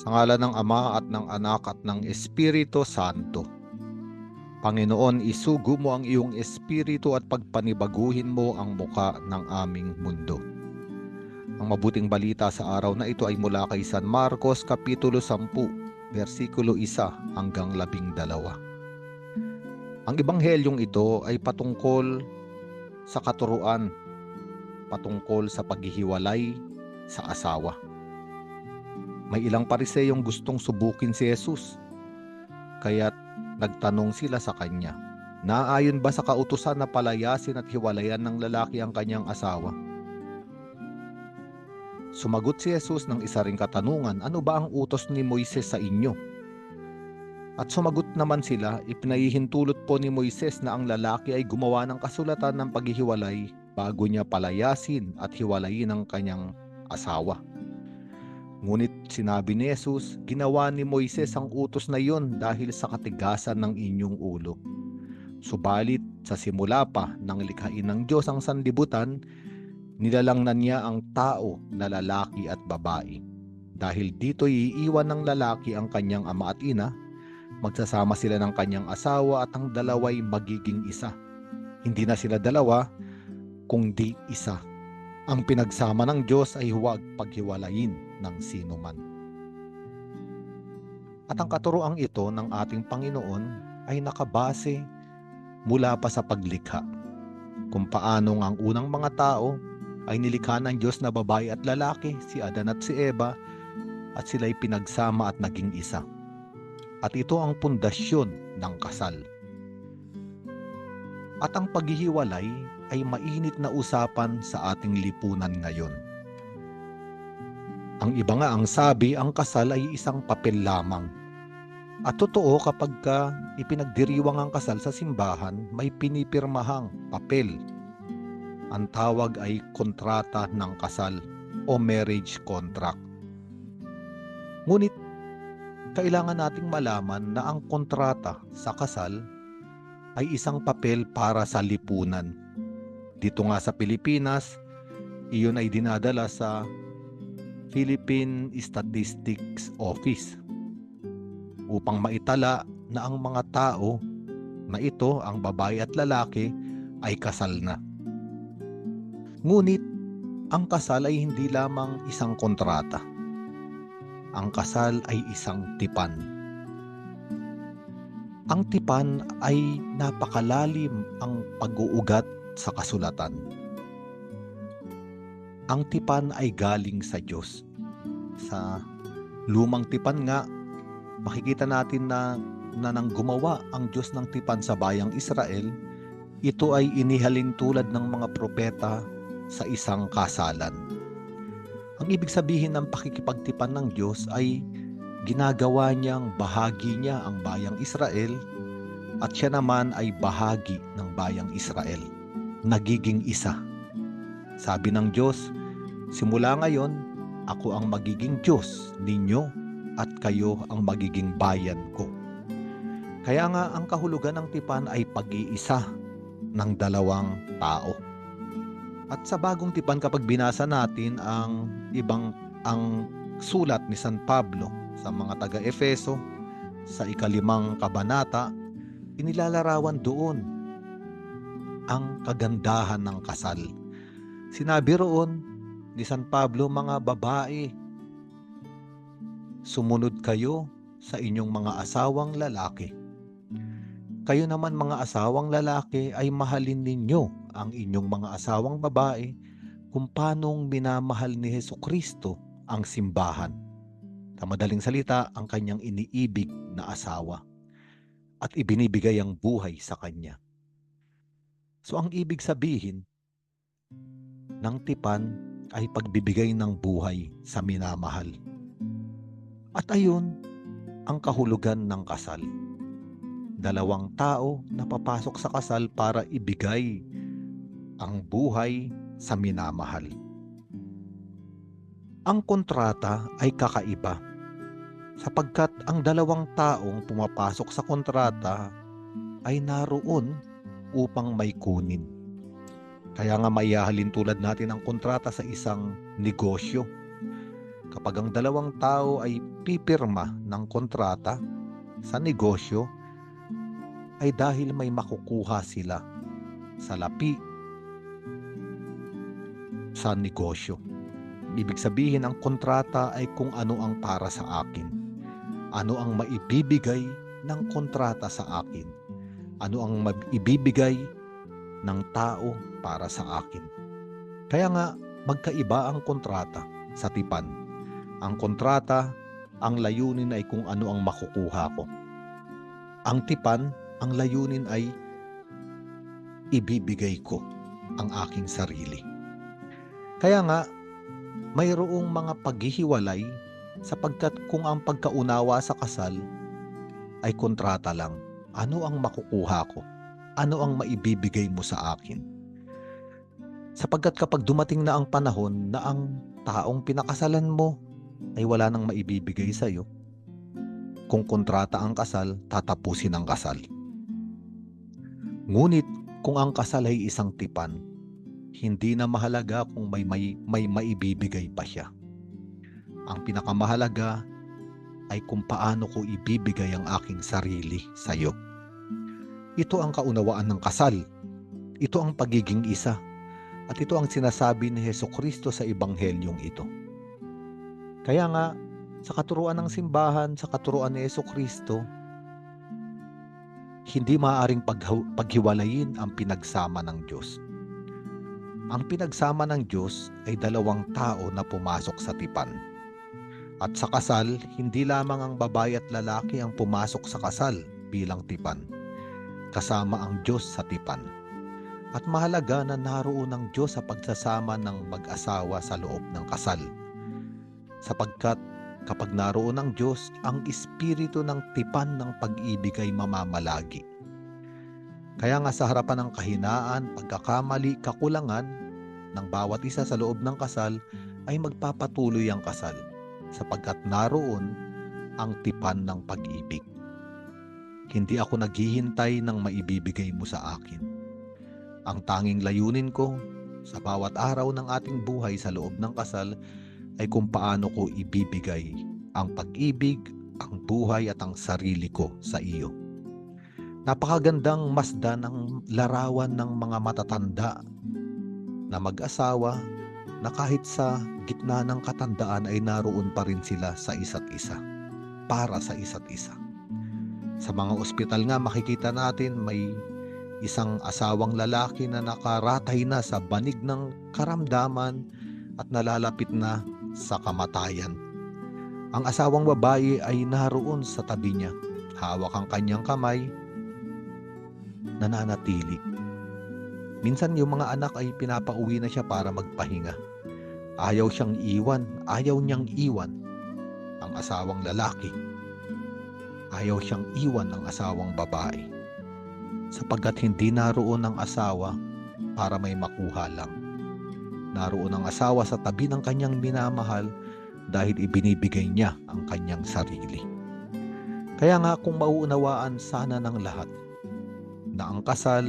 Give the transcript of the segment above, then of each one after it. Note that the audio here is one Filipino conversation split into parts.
Sa ngala ng Ama at ng Anak at ng Espiritu Santo. Panginoon, isugo mo ang iyong espiritu at pagpanibaguhin mo ang muka ng aming mundo. Ang mabuting balita sa araw na ito ay mula kay San Marcos Kapitulo 10, versikulo 1 hanggang 12. Ang ebanghelyong ito ay patungkol sa katuruan, patungkol sa paghihiwalay sa asawa. May ilang pariseyong gustong subukin si Jesus. Kaya't nagtanong sila sa kanya, Naayon ba sa kautusan na palayasin at hiwalayan ng lalaki ang kanyang asawa? Sumagot si Jesus ng isa ring katanungan, ano ba ang utos ni Moises sa inyo? At sumagot naman sila, ipinahihintulot po ni Moises na ang lalaki ay gumawa ng kasulatan ng paghihiwalay bago niya palayasin at hiwalayin ang kanyang asawa. Ngunit sinabi ni Jesus, ginawa ni Moises ang utos na iyon dahil sa katigasan ng inyong ulo. Subalit sa simula pa ng likhain ng Diyos ang sanlibutan, nilalang na niya ang tao na lalaki at babae. Dahil dito iiwan ng lalaki ang kanyang ama at ina, magsasama sila ng kanyang asawa at ang dalaway magiging isa. Hindi na sila dalawa, kundi isa. Ang pinagsama ng Diyos ay huwag paghiwalayin ng sino man. At ang katuroang ito ng ating Panginoon ay nakabase mula pa sa paglikha. Kung paano ang unang mga tao ay nilikha ng Diyos na babae at lalaki, si Adan at si Eva, at sila'y pinagsama at naging isa. At ito ang pundasyon ng kasal. At ang paghihiwalay ay mainit na usapan sa ating lipunan ngayon. Ang iba nga ang sabi, ang kasal ay isang papel lamang. At totoo kapag ka ipinagdiriwang ang kasal sa simbahan, may pinipirmahang papel. Ang tawag ay kontrata ng kasal o marriage contract. Ngunit kailangan nating malaman na ang kontrata sa kasal ay isang papel para sa lipunan. Dito nga sa Pilipinas, iyon ay dinadala sa Philippine Statistics Office upang maitala na ang mga tao na ito, ang babae at lalaki, ay kasal na. Ngunit, ang kasal ay hindi lamang isang kontrata. Ang kasal ay isang tipan. Ang tipan ay napakalalim ang pag-uugat sa kasulatan ang tipan ay galing sa Diyos. Sa lumang tipan nga, makikita natin na, na nang gumawa ang Diyos ng tipan sa bayang Israel, ito ay inihalin tulad ng mga propeta sa isang kasalan. Ang ibig sabihin ng pakikipagtipan ng Diyos ay ginagawa niyang bahagi niya ang bayang Israel at siya naman ay bahagi ng bayang Israel. Nagiging isa. Sabi ng Diyos, Simula ngayon, ako ang magiging Diyos ninyo at kayo ang magiging bayan ko. Kaya nga ang kahulugan ng tipan ay pag-iisa ng dalawang tao. At sa bagong tipan kapag binasa natin ang ibang ang sulat ni San Pablo sa mga taga-Efeso sa ikalimang kabanata, inilalarawan doon ang kagandahan ng kasal. Sinabi roon ni San Pablo, mga babae, sumunod kayo sa inyong mga asawang lalaki. Kayo naman mga asawang lalaki ay mahalin ninyo ang inyong mga asawang babae kung paanong minamahal ni Heso Kristo ang simbahan. Sa madaling salita, ang kanyang iniibig na asawa at ibinibigay ang buhay sa kanya. So ang ibig sabihin ng tipan ay pagbibigay ng buhay sa minamahal. At ayun ang kahulugan ng kasal. Dalawang tao na papasok sa kasal para ibigay ang buhay sa minamahal. Ang kontrata ay kakaiba sapagkat ang dalawang taong pumapasok sa kontrata ay naroon upang may kunin kaya nga maihahalin tulad natin ang kontrata sa isang negosyo. kapag ang dalawang tao ay pipirma ng kontrata sa negosyo, ay dahil may makukuha sila sa lapi sa negosyo. Ibig sabihin ang kontrata ay kung ano ang para sa akin. Ano ang maibibigay ng kontrata sa akin. Ano ang maibibigay ng tao para sa akin. Kaya nga magkaiba ang kontrata sa tipan. Ang kontrata, ang layunin ay kung ano ang makukuha ko. Ang tipan, ang layunin ay ibibigay ko ang aking sarili. Kaya nga, mayroong mga paghihiwalay sapagkat kung ang pagkaunawa sa kasal ay kontrata lang, ano ang makukuha ko? Ano ang maibibigay mo sa akin? Sapagkat kapag dumating na ang panahon na ang taong pinakasalan mo ay wala nang maibibigay sa iyo, kung kontrata ang kasal, tatapusin ang kasal. Ngunit kung ang kasal ay isang tipan, hindi na mahalaga kung may, may, may maibibigay pa siya. Ang pinakamahalaga ay kung paano ko ibibigay ang aking sarili sa iyo. Ito ang kaunawaan ng kasal. Ito ang pagiging isa. At ito ang sinasabi ni Heso Kristo sa Ebanghelyong ito. Kaya nga, sa katuruan ng simbahan, sa katuruan ni Heso Kristo, hindi maaaring paghiwalayin ang pinagsama ng Diyos. Ang pinagsama ng Diyos ay dalawang tao na pumasok sa tipan. At sa kasal, hindi lamang ang babae at lalaki ang pumasok sa kasal bilang tipan. Kasama ang Diyos sa tipan. At mahalaga na naroon ang Diyos sa pagsasama ng mag-asawa sa loob ng kasal. Sapagkat kapag naroon ang Diyos, ang espiritu ng tipan ng pag-ibig ay mamamalagi. Kaya nga sa harapan ng kahinaan, pagkakamali, kakulangan ng bawat isa sa loob ng kasal ay magpapatuloy ang kasal sapagkat naroon ang tipan ng pag-ibig. Hindi ako naghihintay ng maibibigay mo sa akin. Ang tanging layunin ko sa bawat araw ng ating buhay sa loob ng kasal ay kung paano ko ibibigay ang pag-ibig, ang buhay at ang sarili ko sa iyo. Napakagandang masdan ang larawan ng mga matatanda na mag-asawa na kahit sa gitna ng katandaan ay naroon pa rin sila sa isa't isa, para sa isa't isa. Sa mga ospital nga makikita natin may isang asawang lalaki na nakaratay na sa banig ng karamdaman at nalalapit na sa kamatayan. Ang asawang babae ay naroon sa tabi niya, hawak ang kanyang kamay nananatili. Minsan yung mga anak ay pinapauwi na siya para magpahinga. Ayaw siyang iwan, ayaw niyang iwan ang asawang lalaki. Ayaw siyang iwan ang asawang babae. Sapagkat hindi naroon ang asawa para may makuha lang. Naroon ang asawa sa tabi ng kanyang minamahal dahil ibinibigay niya ang kanyang sarili. Kaya nga kung mauunawaan sana ng lahat na ang kasal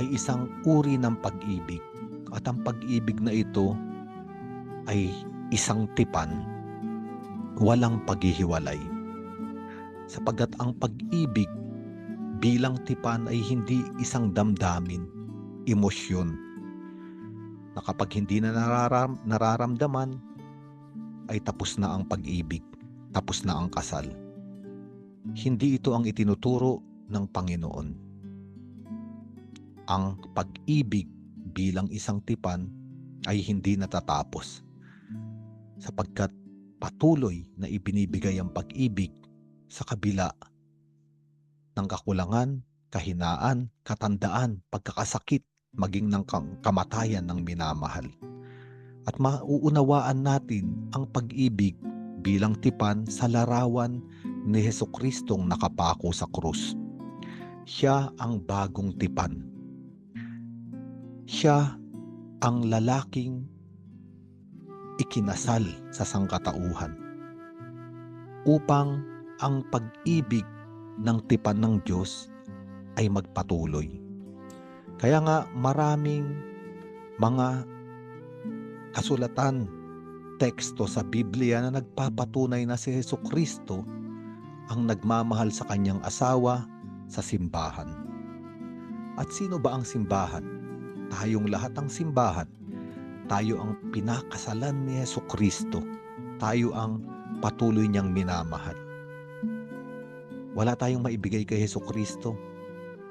ay isang uri ng pag-ibig at ang pag-ibig na ito ay isang tipan walang paghihiwalay sapagkat ang pag-ibig bilang tipan ay hindi isang damdamin, emosyon na kapag hindi na nararam, nararamdaman ay tapos na ang pag-ibig, tapos na ang kasal. Hindi ito ang itinuturo ng Panginoon ang pag-ibig bilang isang tipan ay hindi natatapos sapagkat patuloy na ibinibigay ang pag-ibig sa kabila ng kakulangan, kahinaan, katandaan, pagkakasakit, maging ng kamatayan ng minamahal. At mauunawaan natin ang pag-ibig bilang tipan sa larawan ni Heso Kristong nakapako sa krus. Siya ang bagong tipan siya ang lalaking ikinasal sa sangkatauhan upang ang pag-ibig ng tipan ng Diyos ay magpatuloy. Kaya nga maraming mga kasulatan teksto sa Biblia na nagpapatunay na si Heso Kristo ang nagmamahal sa kanyang asawa sa simbahan. At sino ba ang simbahan? Tayong lahat ang simbahan. Tayo ang pinakasalan ni Heso Kristo. Tayo ang patuloy niyang minamahal. Wala tayong maibigay kay Heso Kristo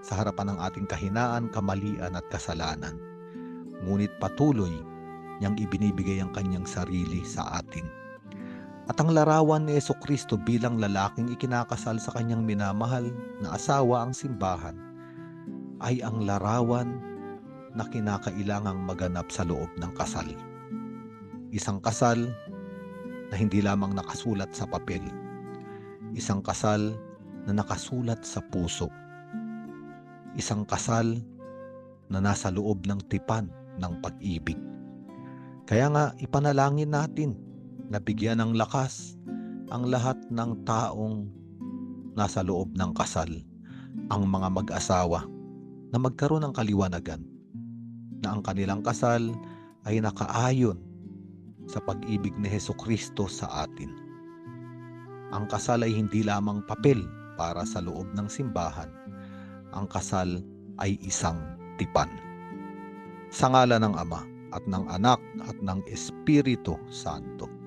sa harapan ng ating kahinaan, kamalian at kasalanan. Ngunit patuloy niyang ibinibigay ang kanyang sarili sa atin. At ang larawan ni Yeso Kristo bilang lalaking ikinakasal sa kanyang minamahal na asawa ang simbahan ay ang larawan na kinakailangang maganap sa loob ng kasal. Isang kasal na hindi lamang nakasulat sa papel. Isang kasal na nakasulat sa puso. Isang kasal na nasa loob ng tipan ng pag-ibig. Kaya nga ipanalangin natin na bigyan ng lakas ang lahat ng taong nasa loob ng kasal, ang mga mag-asawa na magkaroon ng kaliwanagan na ang kanilang kasal ay nakaayon sa pag-ibig ni Heso Kristo sa atin. Ang kasal ay hindi lamang papel para sa loob ng simbahan. Ang kasal ay isang tipan. Sa ngala ng Ama at ng Anak at ng Espiritu Santo.